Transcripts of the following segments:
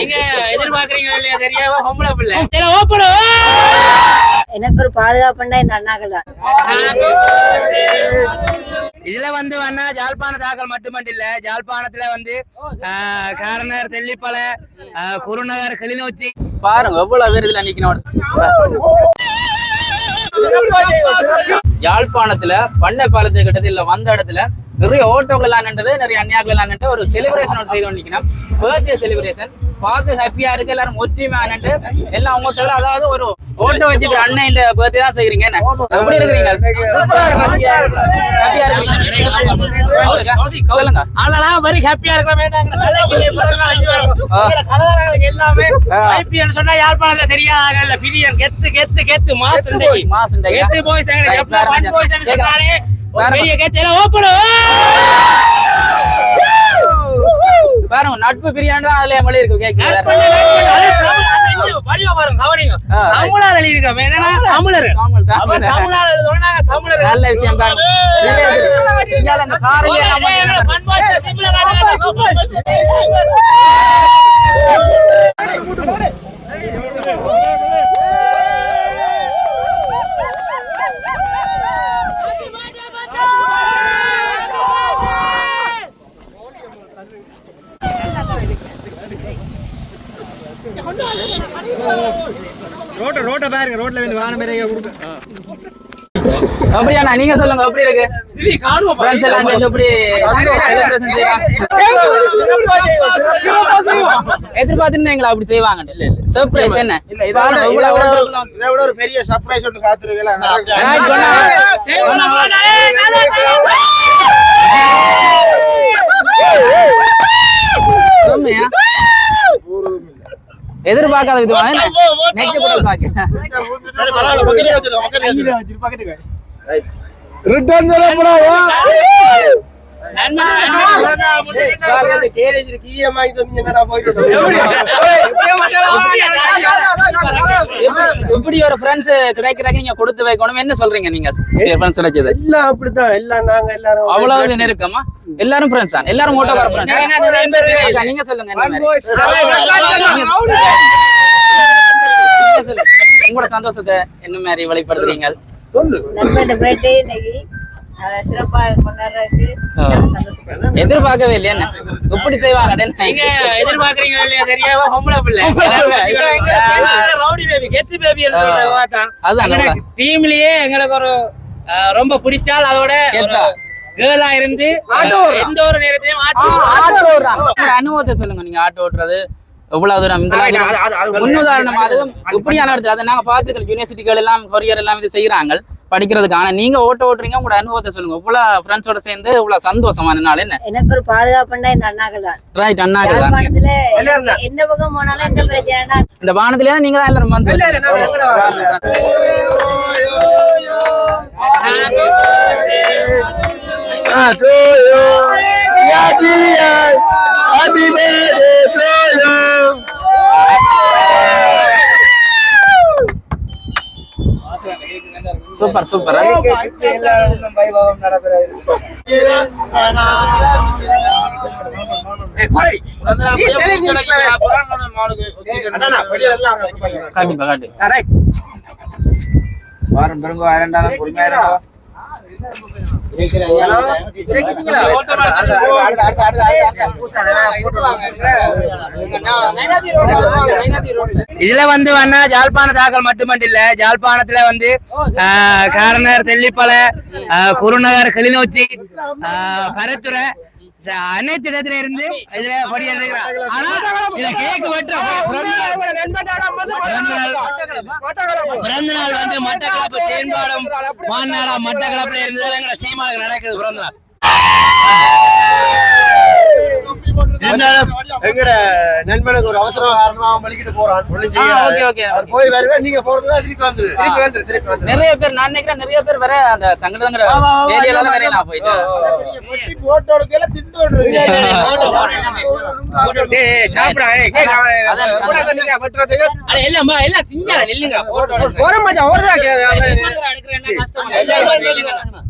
நீங்க எதிர்பார்க்கறீங்க இல்லையா சரியாவா பொம்பளை பிள்ளை. சரி ஓப்படு எனக்கு ஒரு பாதுகாப்புன்னா இந்த அண்ணாக்கள் தான். இதுல வந்து வண்ணா ஜாழ்ப்பாண தாக்கல் மட்டுமல்ல ஜாழ்ப்பாணத்துல வந்து ஆஹ், காரனர் தெல்லிப்பல குருநகர் கிளிநொச்சி. பாருங்க எவ்வளவு பேர் இதுல நிக்கணும். யாழ்ப்பாணத்துல பண்ணை பாலத்து கிட்டத்துல வந்த இடத்துல நிறைய ஓட்டோக்கள் எல்லாம் நின்றது நிறைய அந்நியாக்கள் எல்லாம் நின்று ஒரு செலிப்ரேஷன் செய்து கொண்டிருக்கணும் பர்த்டே செலிப்ரேஷன் பார்க்க ஹாப்பியா இருக்கு எல்லாரும் ஒற்றுமையா நின்று எல்லாம் உங்கள்கிட்ட அதாவது ஒரு ஓட்டோ வச்சுட்டு அண்ணன் இந்த பர்த்டே தான் செய்றீங்க என்ன? எப்படி இருக்கிறீங்க? ஹாப்பியா இருக்கீங்க சொல்லுங்க. அதெல்லாம் வெரி ஹாப்பியா இருக்க வேண்டாங்க எல்லாமே ஐபிஎல் சொன்னா யாழ்ப்பாணத்துல தெரியாத பிரியன். கெத்து கெத்து கெத்து. மாசம் மாசம் கெத்து போய் ஒன் போய் சொன்னாலே பெரிய கெத்து. எல்லாம் ஓப்படு பாருங்க நட்பு பிரியாணி தான் அதுல மொழி இருக்கு கேக்குது வடிவா பாருங்க ரோட்ட ரோட்ட பாருங்க ரோட்ல வந்து வான கொடுக்கும் அப்படியாண்ணா நீங்க சொல்லுங்க எப்படி இருக்கு ஃப்ரெண்ட்ஸ் எல்லாம் சேர்ந்து எப்படி செலிப்ரேஷன் செய்றாங்க எதிர்பார்த்துருந்தீங்களா அப்படி செய்வாங்க சர்ப்ரைஸ் என்ன இல்ல இதை விட இதை விட ஒரு- பெரிய சர்ப்ரைஸ் ஒன்று காத்திருக்கலாம் Right, சொன்னா- உண்மையா? எதிர்பார்க்காத விதமா? என்ன? நெக்ஸ்ட் கூட பாக்க. ரிட்டர்ன். கேரேஜ் கீழே போயிட்டு இப்படி ஒரு ஃப்ரெண்ட்ஸ் கிடைக்கிறாங்க நீங்க கொடுத்து வைக்கணும் என்ன சொல்றீங்க நீங்க ஃப்ரெண்ட்ஸ் கிடைச்சது எல்லாம் அப்படித்தான் எல்லாம் நாங்க எல்லாரும் அவ்வளவு நெருக்கமா எல்லாரும் ஃப்ரெண்ட்ஸ் தான் எல்லாரும் ஓட்டோக்கார ஃப்ரெண்ட்ஸ் அக்கா நீங்க சொல்லுங்க. நீங்க. உங்களோட சந்தோஷத்தை என்ன மாதிரி வெளிப்படுத்துறீங்க சொல்லு சிறப்பா கொண்டாடுறதுக்கு எதிர்பார்க்கவே இல்லையா என்ன இப்படி செய்வாங்க நீங்க எதிர்பார்க்கறீங்க இல்லையா சரியாவா பொம்பளை பிள்ளை ரவுடி பேபி கெத்து பேபி அதான் டீம்லயே எங்களுக்கு ஒரு ரொம்ப பிடிச்சால் அதோட. கேர்ளா இருந்து எந்த ஒரு உங்க அனுபவத்தை சொல்லுங்க நீங்க ஆட்டோ ஓட்டுறது எவ்வளவு தூரம் இந்த அது- அது- அது- அது- முன்னுதாரணம் அதுவும் இப்படியான இடத்துல அதை நாங்க பாத்துக்கிறோம் யூனிவர்சிட்டிகள் எல்லாம் கொரியர் எல்லாம் இது செய்யறாங்க படிக்கிறதுக்கு ஆனா நீங்க ஓட்ட ஓட்டுறீங்க உங்களோட அனுபவத்தை சொல்லுங்க. இவ்வளவு ஃப்ரெண்ட்ஸோட சேர்ந்து இவ்வளவு சந்தோஷமான நாள் என்ன? எனக்கு ஒரு பாதுகாப்புன்னா இந்த அண்ணாக்கள் தான். ரைட் அண்ணாக்கள் தான். எந்த பக்கம் போனாலும் எந்த பிரச்சனைனா இந்த வானத்துல நீங்க தான் எல்லாரும் வந்து இல்ல, இல்ல, நாங்க எங்கட சூப்பர் சூப்பர் கண்டிப்பா கண்டிப்பா வாரம் பெருங்கோ இரண்டாலும் பொறுமையா இருக்கும் இதுல வந்து வேணா ஜாழ்ப்பாண தாக்கல் மட்டுமல்ல ஜாழ்ப்பாணத்துல வந்து காரணர் காரனர் தெல்லிப்பல குருநகர் கிளிநொச்சி பரத்துறை அனைத்து இடத்துல இருந்து இதுல படிகள் இருக்கிறான் இதுல வெட்டுற பிறந்த நாள் வந்து மட்டக்களப்பு தேன்பாடம் மாநாடா மட்டக்களப்புல இருந்து எங்களை சீமாவுக்கு நடக்குது பிறந்த நாள் எங்கட நண்பனுக்கு ஒரு அவசர காரணமா போறான். போய் வருவேன் நீங்க போறதுல திருப்பி வந்துரு. திருப்பி வந்துரு திருப்பி வந்துரு. நிறைய பேர் நான் நினைக்கிறேன் நிறைய பேர் வர அந்த தங்கட தங்கட ஏரியால. நான் போயிட்டு. பொட்டி திண்டு ஏய். அட இல்லம்மா எல்லாம் திங்காத நில்லுங்க போட்டோ மச்சான், கஷ்டம்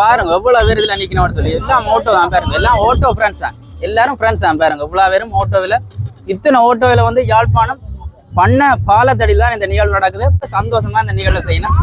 பாருங்க எவ்வளவு பேர் இதுல நிக்கணும்னு சொல்லி. எல்லாம் ஓட்டோ தான் பாருங்க. எல்லாம் ஓட்டோ ஃப்ரெண்ட்ஸ் தான். எல்லாரும் ஃப்ரெண்ட்ஸ் தான் பாருங்க. இவ்வளவு பேரும் ஓட்டோவில் இத்தனை ஓட்டோவில் வந்து யாழ்ப்பாணம் பண்ண பாலத்தடியில் தான் இந்த நிகழ்வு நடக்குது. சந்தோஷமா இந்த நிகழ்வு செய்யணும்.